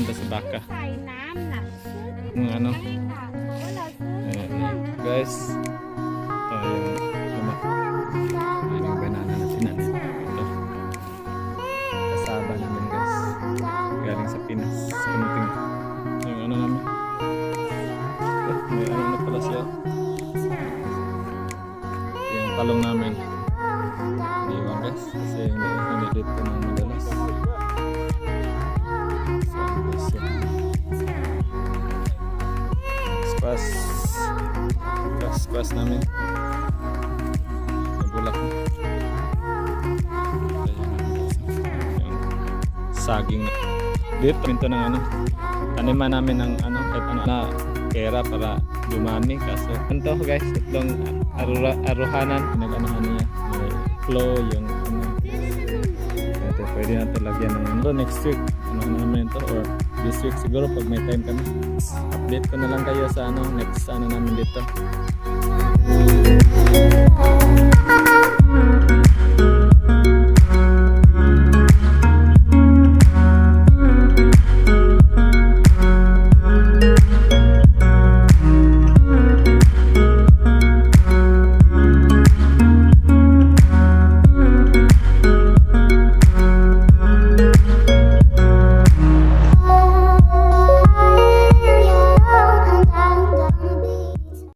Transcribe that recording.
nagbebenta sa baka. Mga ano. Ayan, ayan. Guys. Ito yung luma. Ano? Ayan yung banana na tinanim. Ito. Kasaba namin guys. Galing sa Pinas. Kamuting. Yung ano namin. Ito, may ano na pala siya. Yung talong namin. Iwan guys. Kasi hindi, hindi ano dito nang madalas. Spas. Spas, spas namin. Nabulak saging na. Dito, pinto ng ano. Taniman namin ng ano, kahit ano na pera para dumami. Kaso, ito guys, arura, aruhanan. Pinag-anahan niya. Flow, yung pwede na ito lagyan ng ano. Next week, ano namin ito. Or this week siguro pag may time kami. Update ko na lang kayo sa ano, next ano namin dito.